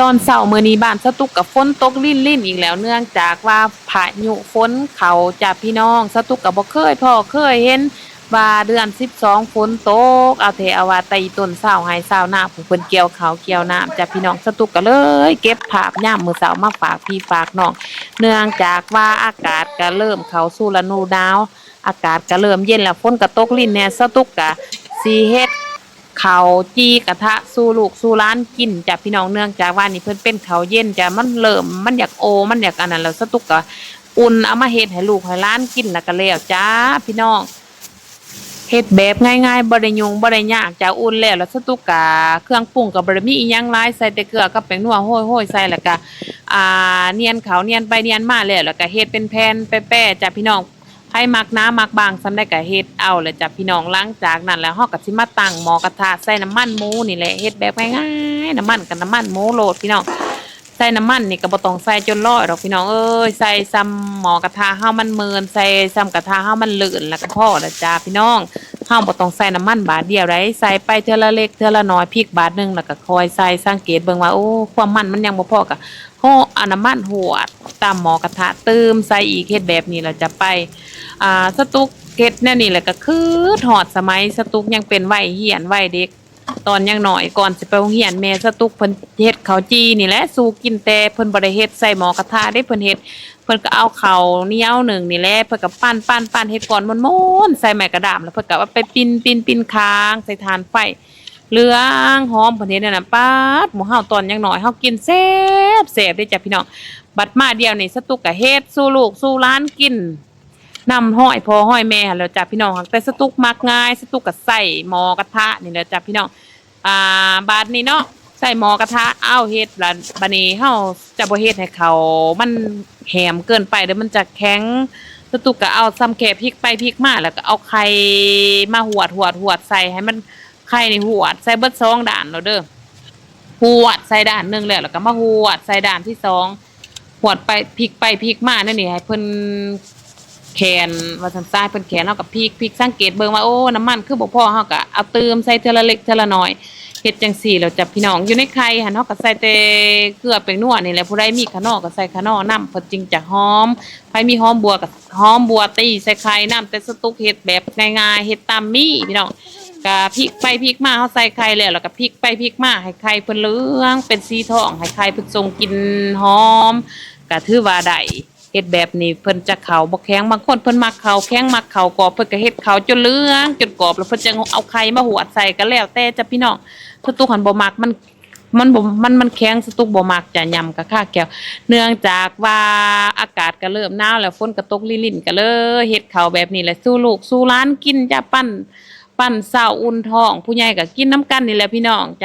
ตอนเช้ามื้อนี้บ้านสตุกกับฝนตกลิ่นลิ่นอีกแล้วเนื่องจากว่าพายุฝนเขาจากพี่น้องสตุกกับบ่เคยพ่อเคยเห็นว่าเดือน12ฝนตกเอาเทเอาว่าแตอีต้นเช้าให้เช้าหน้าผู้เพิ่นเกี่ยวเขาเกี่ยวน้ำจากพี่น้องสตุกก็เลย เก็บภาพยามมื้อเช้ามาฝากพี่ฝากน้องเนื่องจากว่าอากาศก็เริ่มเข้าสู่ฤดูหนาว อากาศก็เริ่มเย็นแล้วฝนก็ตกลิ่นแน่สตุกก็สิเฮ็ด เขาจี้กระทะสู้ลูกสู้ร้านกินจ้ะพี่น้องเนื่องจากว่านี่เพิ่นเป็นเขาเย็นจ้ะมันเริ่มมันอยากโอ มันอยากอันนั้นแล้วสตุกก็อุ่นเอามาเฮ็ดให้ลูกให้ร้านกินแล้วก็แล้วจ้าพี่น้องเฮ็ดแบบง่ายๆบ่ได้ยุ่งบ่ได้ยากจ้ะอุ่นแล้วแล้วสตุกก็เครื่องปรุงก็บ่ได้มีอีหยังหลายใส่แต่เกลือกับแป้งนัวโห้ยๆใส่แล้วก็อ่าเนียนเขาเนียนไปเนียนมาแล้วแล้วก็เฮ็ดเป็นแผ่นแป้ๆจ้ะพี่น้อง ให้มักน้ำมักบางสำได้ก็เฮ็ดเอาแล้วจ้ะพี่น้องหลังจากนั้นแล้วเฮาก็สิมาตั้งหม้อกระทะใส่น้ำมันหมูนี่แหละเฮ็ดแบบง่ายๆน้ำมันกับน้ำมันหมูโลดพี่น้องใส่น้ำมันนี่ก็บ่ต้องใส่จนร้อยดอกพี่น้องเอ้ยใส่ซ้ำหม้อกระทะเฮามันเมินใส่ซ้ำกระทะเฮามันลื่นแล้วก็พอแล้วจ้าพี่น้องเฮาบ่ต้องใส่น้ำมันบาทเดียวได้ใส่ไปเทื่อละเล็กเทื่อละน้อยพริกบาทนึงแล้วก็คอยใส่สังเกตเบิ่งว่าโอ้ความมันมันยังบ่พอก็ โฮเอน้ำมันหวดตามหม้อกระทะเติมใส่อีกเฮ็ดแบบนี้แล้วจะไปอ่าสตุกเก็ดแน่นี่แหละก็คือถอดสมัยสตุกยังเป็นวัยเหียนวัยเด็ก ตอนยังหน่อยก่อนสิไปโรงเรียนแม่สตุกเพิ่นเฮ็ดข้าวจีนี่แหละสู่กินแต่เพิ่นบ่ได้เฮ็ดใส่หม้อกระทะได้เพิ่นเฮ็ดเพิ่นก็เอาข้าวเหนียวหนึ่งนี่แหละเพิ่นก็ปั้นปั้นปั้นเฮ็ดก่อนม้วนๆใส่ไม้กระดามแล้วเพิ่นก็เอาไปปิ้นปิ้นปิ้นค้างใส่ถ่านไฟ เหลืองหอมเพิ่นเฮ็ดนั่นน่ะป๊าดหมู่เฮาตอนยังหน้อยเฮากินแซ่บแซ่บเด้จ้ะพี่น้องบัดมาเดียวนี่สตุกก็เฮ็ดสู่ลูกสู่หลานกินนำห้อยพอห้อยแม่แล้วจ้ะพี่น้องแต่สตุกมักง่ายสตุกก็ใส่หม้อกระทะนี่แหละจ้ะพี่น้องอ่าบาดนี้เนาะใส่หม้อกระทะอ้าวเฮ็ดละบัดนี้เฮาจะบ่เฮ็ดให้เขามันแหมเกินไปเดี๋ยวมันจะแข็งสตุกก็เอาซ้ำแค่พริกไปพริกมาแล้วก็เอาไข่มาหวดหวดหวดใส่ให้มัน ไข่ในี่หวดใส่เบิดสองด่านแล้วเด้อหวดใส่ด่านหนึ่งแล้วแล้วก็มาหวดใส่ด่านที่สองหวดไปพริกไปพริกมานั่นนี่ให้เพิ่นแขนว่าซั่นซ้ายเพิ่นแขนเฮากับพริกพริกสังเกตเบิ่งว่าโอ้น้ำมันคือบ่พอเฮาก็เอาเติมใส่เทละเล็กเทละน้อยเฮ็ดจังซี่แล้วจ้ะพี่น้องอยู่ในไข่หั่นเฮาก็ใส่แต่เกลือแป้งนัวนี่แหละผู้ใดมีขนอก็ใส่ขนอน้ำเพิ่นจึงจะหอมใครมีหอมบัวก็หอมบัวตีใส่ไข่น้ำแต่สตุกเฮ็ดแบบง่ายๆเฮ็ดตามมีพี่น้อง ก็พริกไปพริกมาเฮาใส่ไข่แล้วแล้วก็พริกไปพริกมาให้ไข่เพิ่นเหลืองเป็นสีทองให้ไข่เพิ่นทรงกินหอมก็ถือว่าได้เฮ็ดแบบนี้เพิ่นจะเขาบ่แข็งบางคนเพิ่นมักเขาแข็งมักเขากรอบเพิ่นก็เฮ็ดเขาจนเหลืองจนกรอบแล้วเพิ่นจะเอาไข่มาหวดใส่ก็แล้วแต่จ้ะพี่น้องสตุกหันบ่มักมันมันบ่มันมันแข็งสตุกบ่มักจะยำกับข้าแก้ว เนื่องจากว่าอากาศก็เริ่มหนาวแล้วฝนก็ตกลิ่นๆก็เลยเฮ็ดเขาวแบบนี้แหละสู้ลูกสู้หลานกินจ้ะปั้น ปั้นเช้าอุ่นท้อง ผู้ใหญ่ก็กินน้ำกันนี่แหละพี่น้องจ้า